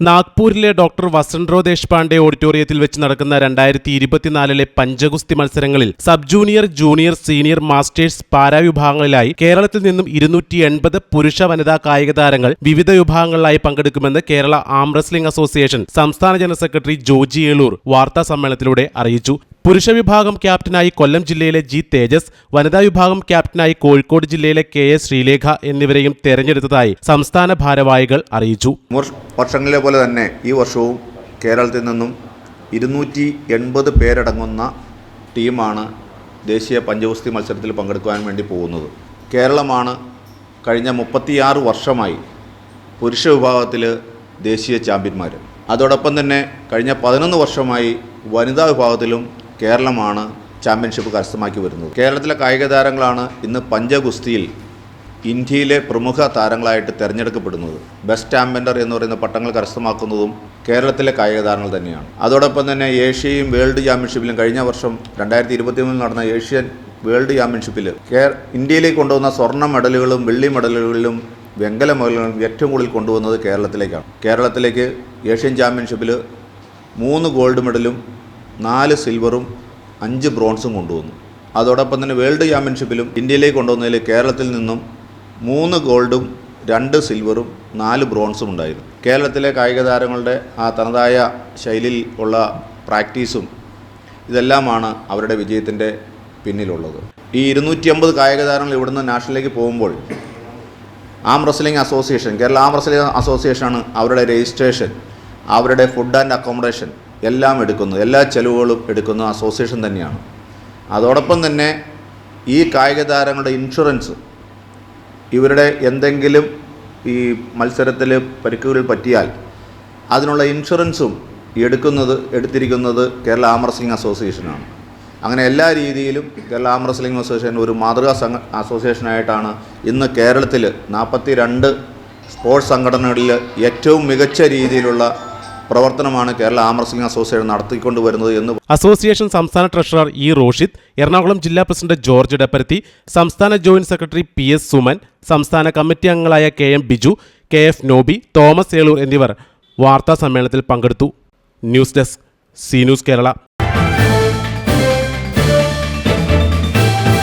നാഗ്പൂരിലെ doctor വസന്ത്രോ Deshpande ഓഡിറ്റോറിയത്തിൽ വെച്ച് നടക്കുന്ന രണ്ടായിരത്തി ഇരുപത്തിനാലിലെ പഞ്ചഗുസ്തി മത്സരങ്ങളിൽ sub junior junior senior masters para വിഭാഗങ്ങളിലായി കേരളത്തിൽ നിന്നും ഇരുന്നൂറ്റി എൺപത് പുരുഷ വനിതാ കായിക താരങ്ങൾ വിവിധ വിഭാഗങ്ങളിലായി പങ്കെടുക്കുമെന്ന് കേരള ആം റെസ്ലിംഗ് അസോസിയേഷൻ സംസ്ഥാന ജനറൽ സെക്രട്ടറി ജോജി ഏളൂർ വാർത്താ സമ്മേളനത്തിലൂടെ അറിയിച്ചു. പുരുഷ വിഭാഗം ക്യാപ്റ്റനായി കൊല്ലം ജില്ലയിലെ ജി തേജസ് വനിതാ വിഭാഗം ക്യാപ്റ്റനായി കോഴിക്കോട് ജില്ലയിലെ കെ എസ് ശ്രീലേഖ എന്നിവരെയും തെരഞ്ഞെടുത്തതായി സംസ്ഥാന ഭാരവാഹികൾ അറിയിച്ചു. വർഷ- വർഷങ്ങളിലെ പോലെ തന്നെ ഈ വർഷവും കേരളത്തിൽ നിന്നും ഇരുന്നൂറ്റി എൺപത് പേരടങ്ങുന്ന ടീമാണ് ദേശീയ പഞ്ചഗുസ്തി മത്സരത്തിൽ പങ്കെടുക്കുവാൻ വേണ്ടി പോകുന്നത്. കേരളമാണ് കഴിഞ്ഞ മുപ്പത്തിയാറ് വർഷമായി പുരുഷ വിഭാഗത്തിൽ ദേശീയ ചാമ്പ്യന്മാർ അതോടൊപ്പം തന്നെ കഴിഞ്ഞ പതിനൊന്ന് വർഷമായി വനിതാ വിഭാഗത്തിലും കേരളമാണ് ചാമ്പ്യൻഷിപ്പ് കരസ്ഥമാക്കി വരുന്നത്. കേരളത്തിലെ കായിക താരങ്ങളാണ് ഇന്ന് പഞ്ചഗുസ്തിയിൽ ഇന്ത്യയിലെ പ്രമുഖ താരങ്ങളായിട്ട് തിരഞ്ഞെടുക്കപ്പെടുന്നത്. ബെസ്റ്റ് ചാമ്പ്യൻഡർ എന്ന് പറയുന്ന പട്ടങ്ങൾ കരസ്ഥമാക്കുന്നതും കേരളത്തിലെ കായിക താരങ്ങൾ തന്നെയാണ്. അതോടൊപ്പം തന്നെ ഏഷ്യയും വേൾഡ് ചാമ്പ്യൻഷിപ്പിലും കഴിഞ്ഞ വർഷം രണ്ടായിരത്തി ഇരുപത്തി മൂന്നിൽ നടന്ന ഏഷ്യൻ വേൾഡ് ചാമ്പ്യൻഷിപ്പിൽ ഇന്ത്യയിലേക്ക് കൊണ്ടുവന്ന സ്വർണ മെഡലുകളും വെള്ളി മെഡലുകളിലും വെങ്കല മെഡലുകളും ഏറ്റവും കൂടുതൽ കൊണ്ടുവന്നത് കേരളത്തിലേക്കാണ്. കേരളത്തിലേക്ക് ഏഷ്യൻ ചാമ്പ്യൻഷിപ്പിൽ മൂന്ന് ഗോൾഡ് മെഡലും നാല് സിൽവറും അഞ്ച് ബ്രോൺസും കൊണ്ടുവന്നു. അതോടൊപ്പം തന്നെ വേൾഡ് ചാമ്പ്യൻഷിപ്പിലും ഇന്ത്യയിലേക്ക് കൊണ്ടുവന്നതിൽ കേരളത്തിൽ നിന്നും മൂന്ന് ഗോൾഡും രണ്ട് സിൽവറും നാല് ബ്രോൺസും ഉണ്ടായിരുന്നു. കേരളത്തിലെ കായിക താരങ്ങളുടെ ആ തനതായ ശൈലിയിൽ ഉള്ള പ്രാക്ടീസും ഇതെല്ലാമാണ് അവരുടെ വിജയത്തിന്റെ പിന്നിലുള്ളത്. ഈ ഇരുന്നൂറ്റി അമ്പത് കായിക താരങ്ങൾ ഇവിടുന്ന് നാഷണലിലേക്ക് പോകുമ്പോൾ arm wrestling association Kerala arm wrestling അസോസിയേഷനാണ് അവരുടെ രജിസ്ട്രേഷൻ അവരുടെ ഫുഡ് ആൻഡ് അക്കോമഡേഷൻ എല്ലാം എടുക്കുന്നു. എല്ലാ ചെലവുകളും എടുക്കുന്ന അസോസിയേഷൻ തന്നെയാണ്. അതോടൊപ്പം തന്നെ ഈ കായിക താരങ്ങളുടെ ഇൻഷുറൻസ് ഇവരുടെ എന്തെങ്കിലും ഈ മത്സരത്തിൽ പരിക്കുകൾ പറ്റിയാൽ അതിനുള്ള ഇൻഷുറൻസും എടുക്കുന്നത് എടുത്തിരിക്കുന്നത് കേരള ആമർസിംഗ് അസോസിയേഷനാണ് അങ്ങനെ എല്ലാ രീതിയിലും കേരള ആം റെസ്ലിംഗ് അസോസിയേഷൻ ഒരു മാതൃകാ സംഘ അസോസിയേഷനായിട്ടാണ് ഇന്ന് കേരളത്തിൽ നാൽപ്പത്തി രണ്ട് സ്പോർട്സ് സംഘടനകളിൽ ഏറ്റവും മികച്ച രീതിയിലുള്ള പ്രവർത്തനമാണ് കേരള ആമർസിംഗ് അസോസിയേഷൻ നടത്തിക്കൊണ്ട് വരുന്നത് എന്ന് അസോസിയേഷൻ സംസ്ഥാന ട്രഷറർ ഇ റോഷിദ് എറണാകുളം ജില്ലാ പ്രസിഡന്റ് ജോർജ് ഡപ്പരത്തി സംസ്ഥാന joint secretary P S Suman സംസ്ഥാന കമ്മിറ്റി അംഗങ്ങളായ K M Biju K F Nobi Thomas Elur എന്നിവർ വാർത്താ സമ്മേളനത്തിൽ പങ്കെടുത്തു. News desk C news Kerala.